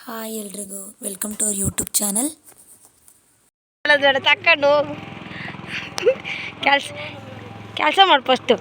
Hi ಎಲ್ರಿಗೂ welcome to our YouTube channel ತಕೊಂಡು ಕೆಲಸ ಕೆಲಸ ಮಾಡಿ ಫಸ್ಟು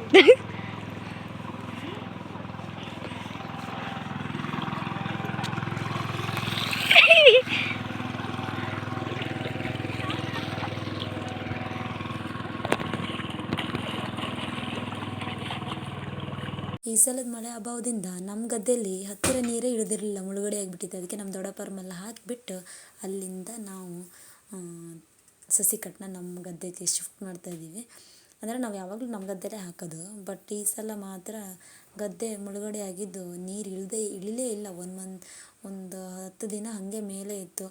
ಈ ಸಲದ ಮಳೆ ಅಭಾವದಿಂದ ನಮ್ಮ ಗದ್ದೆಯಲ್ಲಿ ಹತ್ತಿರ ನೀರೇ ಇಳಿದಿರಲಿಲ್ಲ, ಮುಳುಗಡೆ ಆಗಿಬಿಟ್ಟಿತ್ತು. ಅದಕ್ಕೆ ನಮ್ಮ ದೊಡ್ಡಪ್ಪರಮೆಲ್ಲ ಹಾಕಿಬಿಟ್ಟು ಅಲ್ಲಿಂದ ನಾವು ಸಸಿ ಕಟ್ಟನ್ನ ನಮ್ಮ ಗದ್ದೆಗೆ ಶಿಫ್ಟ್ ಮಾಡ್ತಾ ಇದ್ದೀವಿ. ಅಂದರೆ ನಾವು ಯಾವಾಗಲೂ ನಮ್ಮ ಗದ್ದೆಲೇ ಹಾಕೋದು, ಬಟ್ ಈ ಸಲ ಮಾತ್ರ ಗದ್ದೆ ಮುಳುಗಡೆ ಆಗಿದ್ದು ನೀರು ಇಳದೇ, ಇಳಿಲೇ ಇಲ್ಲ. ಒಂದು ಮಂತ್, ಒಂದು ಹತ್ತು ದಿನ ಹಾಗೆ ಮೇಲೆ ಇತ್ತು.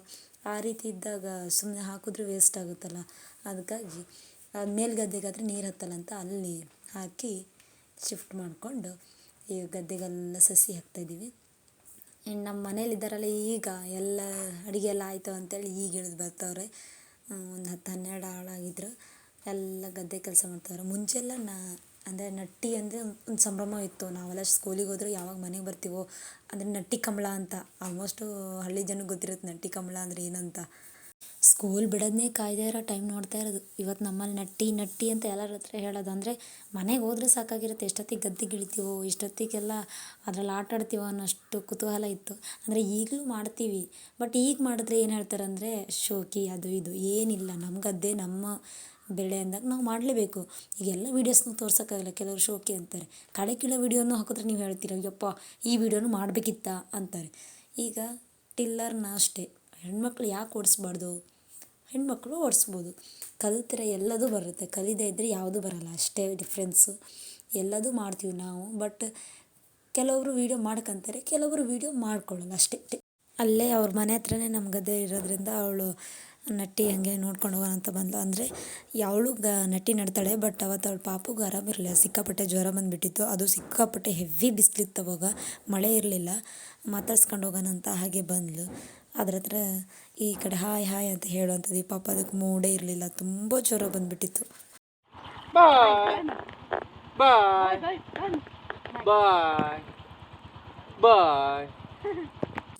ಆ ರೀತಿ ಇದ್ದಾಗ ಸುಮ್ಮನೆ ಹಾಕಿದ್ರೆ ವೇಸ್ಟ್ ಆಗುತ್ತಲ್ಲ? ಅದಕ್ಕಾಗಿ ಮೇಲ್ಗದ್ದೆಗಾದರೆ ನೀರು ಹತ್ತಲ್ಲ ಅಂತ ಅಲ್ಲಿ ಹಾಕಿ ಶಿಫ್ಟ್ ಮಾಡಿಕೊಂಡು ಈ ಗದ್ದೆಗೆಲ್ಲ ಸಸಿ ಹಾಕ್ತಾಯಿದ್ದೀವಿ ಇನ್ನು ನಮ್ಮ ಮನೇಲಿದ್ದಾರಲ್ಲ ಈಗ ಎಲ್ಲ ಅಡುಗೆ ಎಲ್ಲ ಆಯಿತು ಅಂತೇಳಿ ಈಗ ಇಳಿದು ಬರ್ತಾವ್ರೆ. ಒಂದು ಹತ್ತು ಹನ್ನೆರಡು ಆಳಾಗಿದ್ರು ಎಲ್ಲ ಗದ್ದೆ ಕೆಲಸ ಮಾಡ್ತಾವ್ರೆ. ಮುಂಚೆಲ್ಲ ನಾ, ಅಂದರೆ ನಟ್ಟಿ ಅಂದರೆ ಒಂದು ಸಂಭ್ರಮ ಇತ್ತು. ನಾವೆಲ್ಲ ಸ್ಕೂಲಿಗೆ ಹೋದ್ರೆ ಯಾವಾಗ ಮನೆಗೆ ಬರ್ತೀವೋ ಅಂದರೆ ನಟ್ಟಿ ಕಂಬಳ ಅಂತ. ಆಲ್ಮೋಸ್ಟು ಹಳ್ಳಿ ಜನಕ್ಕೆ ಗೊತ್ತಿರುತ್ತೆ ನಟ್ಟಿ ಕಂಬಳ ಅಂದರೆ ಏನಂತ. ಸ್ಕೂಲ್ ಬಿಡೋದನ್ನೇ ಕಾಯ್ದೇ ಇರೋ ಟೈಮ್ ನೋಡ್ತಾ ಇರೋದು. ಇವತ್ತು ನಮ್ಮಲ್ಲಿ ನಟ್ಟಿ ನಟ್ಟಿ ಅಂತ ಎಲ್ಲರ ಹತ್ರ ಹೇಳೋದು ಅಂದರೆ, ಮನೆಗೆ ಹೋದ್ರೆ ಸಾಕಾಗಿರುತ್ತೆ, ಎಷ್ಟೊತ್ತಿಗೆ ಗದ್ದೆಗೆ ಇಳಿತೀವೋ ಎಷ್ಟೊತ್ತಿಗೆಲ್ಲ ಅದ್ರಲ್ಲಿ ಆಟ ಆಡ್ತೀವೋ ಅನ್ನೋಷ್ಟು ಕುತೂಹಲ ಇತ್ತು. ಅಂದರೆ ಈಗಲೂ ಮಾಡ್ತೀವಿ. ಬಟ್ ಈಗ ಮಾಡಿದ್ರೆ ಏನು ಹೇಳ್ತಾರೆ ಅಂದರೆ ಶೋಕಿ ಅದು ಇದು, ಏನಿಲ್ಲ ನಮ್ಮ ಗದ್ದೆ, ನಮ್ಮ ಬೆಳೆ ಅಂದಾಗ ನಾವು ಮಾಡಲೇಬೇಕು. ಈಗೆಲ್ಲ ವೀಡಿಯೋಸ್ನ ತೋರ್ಸೋಕ್ಕಾಗಲ್ಲ, ಕೆಲವರು ಶೋಕಿ ಅಂತಾರೆ. ಕಳೆ ಕೀಳೋ ವೀಡಿಯೋನು ಹಾಕಿದ್ರೆ ನೀವು ಹೇಳ್ತೀರ, ಯಪ್ಪ, ಈ ವಿಡಿಯೋನು ಮಾಡಬೇಕಿತ್ತಾ, ಅಂತಾರೆ. ಈಗ ಟಿಲ್ಲರ್ನ ಅಷ್ಟೇ. ಹೆಣ್ಮಕ್ಳು ಯಾಕೆ ಓಡಿಸ್ಬಾರ್ದು? ಹೆಣ್ಮಕ್ಳು ಓಡಿಸ್ಬೋದು. ಕಲಿತರೆ ಎಲ್ಲದೂ ಬರುತ್ತೆ. ಕಲಿದೇ ಇದ್ದರೆ ಯಾವುದೂ ಬರಲ್ಲ. ಅಷ್ಟೇ ಡಿಫ್ರೆನ್ಸು ಎಲ್ಲದೂ ಮಾಡ್ತೀವಿ ನಾವು. ಬಟ್ ಕೆಲವರು ವೀಡಿಯೋ ಮಾಡ್ಕೊಂತಾರೆ. ಕೆಲವರು ವೀಡಿಯೋ ಮಾಡ್ಕೊಳ್ಳಲ್ಲ. ಅಷ್ಟೇ. ಅಲ್ಲೇ ಅವ್ರ ಮನೆ ಹತ್ರನೇ ನಮ್ಮ ಗದ್ದೆ ಇರೋದ್ರಿಂದ ಅವಳು ನಟ್ಟಿ ಹಾಗೆ ನೋಡ್ಕೊಂಡು ಹೋಗೋಣ ಅಂತ ಬಂದ್ಲು. ಅಂದರೆ ಅವಳು ಗ, ನಟ್ಟಿ ನಡ್ತಾಳೆ ಬಟ್ ಅವತ್ತು ಅವಳು ಪಾಪುಗೆ ಆರಾಮಿರಲಿಲ್ಲ ಸಿಕ್ಕಾಪಟ್ಟೆ ಜ್ವರ ಬಂದುಬಿಟ್ಟಿತ್ತು. ಅದು ಸಿಕ್ಕಾಪಟ್ಟೆ ಹೆವಿ ಬಿಸಿಲಿತ್ತು ಅವಾಗ. ಮಳೆ ಇರಲಿಲ್ಲ. ಮಾತಾಡ್ಸ್ಕೊಂಡು ಹೋಗೋಣ ಅಂತ ಹಾಗೆ ಬಂದಳು ಅದ್ರ ಹತ್ರ ಈ ಕಡೆ ಹಾಯ್ ಹಾಯ್ ಅಂತ ಹೇಳುವಂಥದ್ದು ಪಾಪ ಅದಕ್ಕೆ ಮೂಡೇ ಇರಲಿಲ್ಲ. ತುಂಬ ಜ್ವರ ಬಂದುಬಿಟ್ಟಿತ್ತು.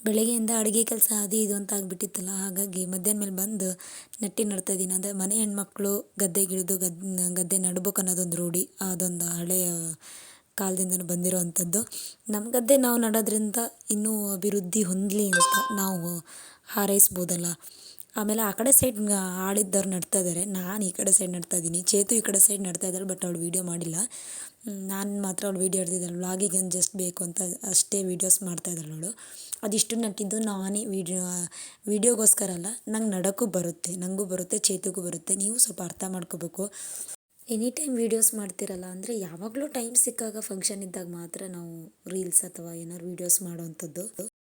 ಬೆಳಗ್ಗೆಯಿಂದ ಅಡುಗೆ ಕೆಲಸ ಅದು ಇದು ಅಂತ ಆಗಿಬಿಟ್ಟಿತ್ತಲ್ಲ, ಹಾಗಾಗಿ ಮಧ್ಯಾಹ್ನ ಮೇಲೆ ಬಂದು ನಟ್ಟಿ ನಡ್ತಾ ಇದ್ದೀನಿ. ಅಂದರೆ ಮನೆ ಹೆಣ್ಮಕ್ಳು ಗದ್ದೆಗಿಳಿದು ಗದ್ ಗದ್ದೆ ನಡ್ಬೇಕು ಅನ್ನೋದೊಂದು ರೂಢಿ. ಅದೊಂದು ಹಳೆಯ ಕಾಲದಿಂದನೂ ಬಂದಿರೋವಂಥದ್ದು. ನಮ್ಮ ಗದ್ದೆ ನಾವು ನಡೋದ್ರಿಂದ ಇನ್ನೂ ಅಭಿವೃದ್ಧಿ ಹೊಂದಲಿ ಅಂತ ನಾವು ಹಾರೈಸ್ಬೋದಲ್ಲ. ಆಮೇಲೆ ಆ ಕಡೆ ಸೈಡ್ ಆಳಿದ್ದವ್ರು ನಡ್ತಾ ಇದ್ದಾರೆ ನಾನು ಈ ಕಡೆ ಸೈಡ್ ನಡ್ತಾ ಇದ್ದೀನಿ. ಚೇತು ಈ ಕಡೆ ಸೈಡ್ ನಡ್ತಾ ಇದ್ದಾರೆ ಬಟ್ ಅವಳು ವೀಡಿಯೋ ಮಾಡಿಲ್ಲ. ನಾನು ಮಾತ್ರ ಅವಳು ವೀಡಿಯೋ ಹಿಡ್ದಿದ್ದಾಳೆ. ವ್ಲಾಗಿಗೆ ಜಸ್ಟ್ ಬೇಕು ಅಂತ ಅಷ್ಟೇ ವೀಡಿಯೋಸ್ ಮಾಡ್ತಾ ಇದ್ದಾಳೆ ಅವಳು. ಅದಿಷ್ಟು ನಟ್ಟಿದ್ದು ನಾನೇ ವೀಡಿಯೋ ವೀಡಿಯೋಗೋಸ್ಕರ ಅಲ್ಲ, ನಂಗೆ ನಡೋಕ್ಕೂ ಬರುತ್ತೆ. ನನಗೂ ಬರುತ್ತೆ, ಚೇತುಗೂ ಬರುತ್ತೆ. ನೀವು ಸ್ವಲ್ಪ ಅರ್ಥ ಮಾಡ್ಕೋಬೇಕು. ಎನಿ ಟೈಮ್ ವೀಡಿಯೋಸ್ ಮಾಡ್ತಿರಲ್ಲ, ಅಂದರೆ ಯಾವಾಗಲೂ ಟೈಮ್ ಸಿಕ್ಕಾಗ ಫಂಕ್ಷನ್ ಇದ್ದಾಗ ಮಾತ್ರ ನಾವು ರೀಲ್ಸ್ ಅಥವಾ ಏನಾದ್ರು ವೀಡಿಯೋಸ್ ಮಾಡೋವಂಥದ್ದು.